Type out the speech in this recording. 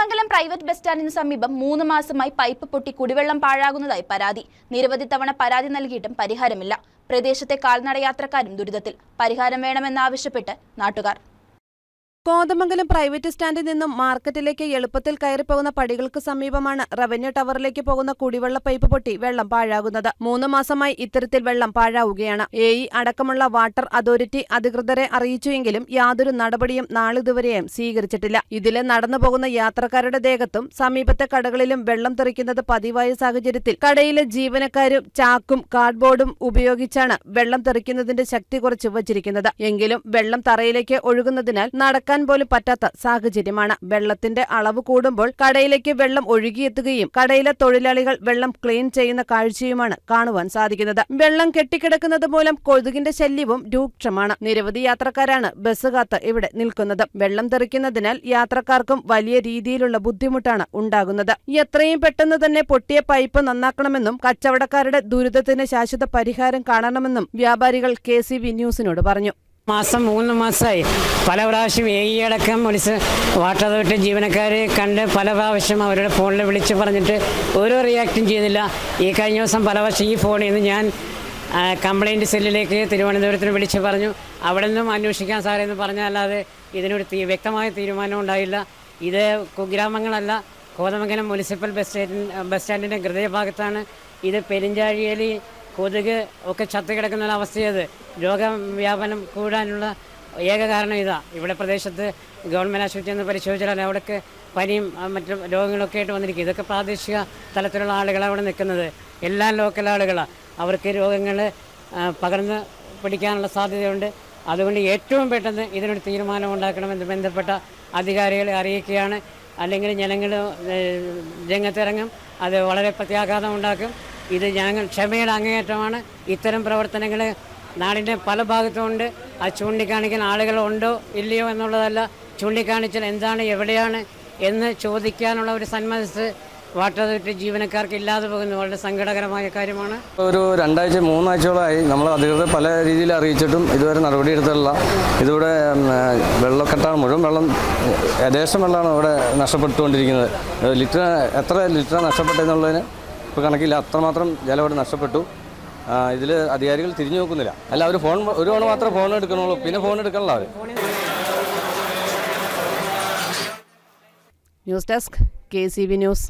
Kothamangalam private bus സ്റ്റാൻഡിന് സമീപം മൂന്ന് മാസമായി പൈപ്പ് പൊട്ടി കുടിവെള്ളം പാഴാകുന്നതായി പരാതി. നിരവധി തവണ പരാതി നൽകിയിട്ടും പരിഹാരമില്ല. പ്രദേശത്തെ കാൽനട യാത്രക്കാരും ദുരിതത്തിൽ. പരിഹാരം വേണമെന്നാവശ്യപ്പെട്ട് നാട്ടുകാർ. കോതമംഗലം പ്രൈവറ്റ് സ്റ്റാൻഡിൽ നിന്നും മാർക്കറ്റിലേക്ക് എളുപ്പത്തിൽ കയറിപ്പോകുന്ന പടികൾക്ക് സമീപമാണ് റവന്യൂ ടവറിലേക്ക് പോകുന്ന കുടിവെള്ള പൈപ്പ് പൊട്ടി വെള്ളം പാഴാകുന്നത്. മൂന്ന് മാസമായി ഇത്തരത്തിൽ വെള്ളം പാഴാവുകയാണ്. എ അടക്കമുള്ള വാട്ടർ അതോറിറ്റി അധികൃതരെ അറിയിച്ചുവെങ്കിലും യാതൊരു നടപടിയും നാളിതുവരെയും സ്വീകരിച്ചിട്ടില്ല. ഇതിലെ നടന്നുപോകുന്ന യാത്രക്കാരുടെ ദേഹത്തും സമീപത്തെ കടകളിലും വെള്ളം തെറിക്കുന്നത് പതിവായ സാഹചര്യത്തിൽ കടയിലെ ജീവനക്കാരും ചാക്കും കാർഡ്ബോർഡും ഉപയോഗിച്ചാണ് വെള്ളം തെറിക്കുന്നതിന്റെ ശക്തി കുറച്ച് വച്ചിരിക്കുന്നത്. എങ്കിലും വെള്ളം തറയിലേക്ക് ഒഴുകുന്നതിനാൽ നടക്കാൻ പോലും പറ്റാത്ത സാഹചര്യമാണ്. വെള്ളത്തിന്റെ അളവ് കൂടുമ്പോൾ കടയിലേക്ക് വെള്ളം ഒഴുകിയെത്തുകയും കടയിലെ തൊഴിലാളികൾ വെള്ളം ക്ലീൻ ചെയ്യുന്ന കാഴ്ചയുമാണ് കാണുവാൻ സാധിക്കുന്നത്. വെള്ളം കെട്ടിക്കിടക്കുന്നത് മൂലം കൊതുകിന്റെ ശല്യവും രൂക്ഷമാണ്. നിരവധി യാത്രക്കാരാണ് ബസ് കാത്ത് ഇവിടെ നിൽക്കുന്നത്. വെള്ളം തെറിക്കുന്നതിനാൽ യാത്രക്കാർക്കും വലിയ രീതിയിലുള്ള ബുദ്ധിമുട്ടാണ് ഉണ്ടാകുന്നത്. എത്രയും പെട്ടെന്ന് തന്നെ പൊട്ടിയ പൈപ്പ് നന്നാക്കണമെന്നും കച്ചവടക്കാരുടെ ദുരിതത്തിന് ശാശ്വത പരിഹാരം കാണണമെന്നും വ്യാപാരികൾ കെ ന്യൂസിനോട് പറഞ്ഞു. മാസം മൂന്ന് മാസമായി. പല പ്രാവശ്യം എ ഇ അടക്കം പോലീസ് വാട്ടർ അതോറിറ്റി ജീവനക്കാരെ കണ്ട് പല പ്രാവശ്യം അവരുടെ ഫോണിൽ വിളിച്ച് പറഞ്ഞിട്ട് ഒരു റിയാക്റ്റും ചെയ്തില്ല ഈ കഴിഞ്ഞ ദിവസം പല വർഷം ഈ ഫോണിൽ നിന്ന് ഞാൻ കംപ്ലൈന്റ് സെല്ലിലേക്ക് തിരുവനന്തപുരത്തിന് വിളിച്ച് പറഞ്ഞു. അവിടെ നിന്നും അന്വേഷിക്കാൻ സാറേ എന്ന് പറഞ്ഞല്ലാതെ ഇതിനൊരു വ്യക്തമായ തീരുമാനം ഉണ്ടായില്ല. ഇത് കുഗ്രാമങ്ങളല്ല Kothamangalam municipal bus stand bus സ്റ്റാൻഡിന്റെ ഹൃദയഭാഗത്താണ്. ഇത് പെരിഞ്ചാഴിയിൽ കൊതുക് ഒക്കെ ചത്തു കിടക്കുന്ന ഒരു അവസ്ഥയത് രോഗവ്യാപനം കൂടാനുള്ള ഏക കാരണം ഇതാ. ഇവിടെ പ്രദേശത്ത് ഗവൺമെന്റ് ആശുപത്രി എന്ന് പരിശോധിച്ചാൽ അവിടേക്ക് പനിയും മറ്റു രോഗങ്ങളൊക്കെ ആയിട്ട് വന്നിരിക്കും ഇതൊക്കെ പ്രാദേശിക തലത്തിലുള്ള ആളുകളാണ് അവിടെ നിൽക്കുന്നത്. എല്ലാ ലോക്കൽ ആളുകളാണ് അവർക്ക് രോഗങ്ങൾ പകർന്ന് പിടിക്കാനുള്ള സാധ്യതയുണ്ട്. അതുകൊണ്ട് ഏറ്റവും പെട്ടെന്ന് ഇതിനൊരു തീരുമാനം ഉണ്ടാക്കണമെന്ന് ബന്ധപ്പെട്ട അധികാരികളെ അറിയിക്കുകയാണ്. അല്ലെങ്കിൽ ജനങ്ങൾ രംഗത്തിറങ്ങും. അത് വളരെ പ്രത്യാഘാതം ഉണ്ടാക്കും ഇത് ഞങ്ങൾ ക്ഷമയുടെ അങ്ങേയറ്റമാണ്. ഇത്തരം പ്രവർത്തനങ്ങൾ നാടിന്റെ പല ഭാഗത്തുമുണ്ട്. അത് ചൂണ്ടിക്കാണിക്കാൻ ആളുകളുണ്ടോ ഇല്ലയോ എന്നുള്ളതല്ല ചൂണ്ടിക്കാണിച്ചാൽ എന്താണ് എവിടെയാണ് എന്ന് ചോദിക്കാനുള്ള ഒരു സന്മനസ് വാട്ടർ അതോറിറ്റി ജീവനക്കാർക്ക് ഇല്ലാതെ പോകുന്നത് വളരെ സങ്കടകരമായ കാര്യമാണ്. ഒരു രണ്ടാഴ്ച മൂന്നാഴ്ചയോളമായി നമ്മൾ അധികൃതർ പല രീതിയിൽ അറിയിച്ചിട്ടും ഇതുവരെ നടപടി എടുത്തിട്ടില്ല. ഇതിവിടെ വെള്ളക്കെട്ടാണ് മുഴുവൻ വെള്ളം യഥേഷ്ടം വെള്ളമാണ് ഇവിടെ നഷ്ടപ്പെട്ടുകൊണ്ടിരിക്കുന്നത്. ലിറ്റർ എത്ര ലിറ്റർ നഷ്ടപ്പെട്ടെന്നുള്ളതിന് ഇപ്പോൾ കണക്കില്ല അത്രമാത്രം ജലം ഇവിടെ നഷ്ടപ്പെട്ടു. ഇതിൽ അധികാരികൾ തിരിഞ്ഞു നോക്കുന്നില്ല. അല്ല അവർ ഫോൺ ഒരു തവണ മാത്രമേ ഫോൺ എടുക്കണുള്ളൂ പിന്നെ ഫോൺ എടുക്കണല്ലോ അവർ news desk K C B news.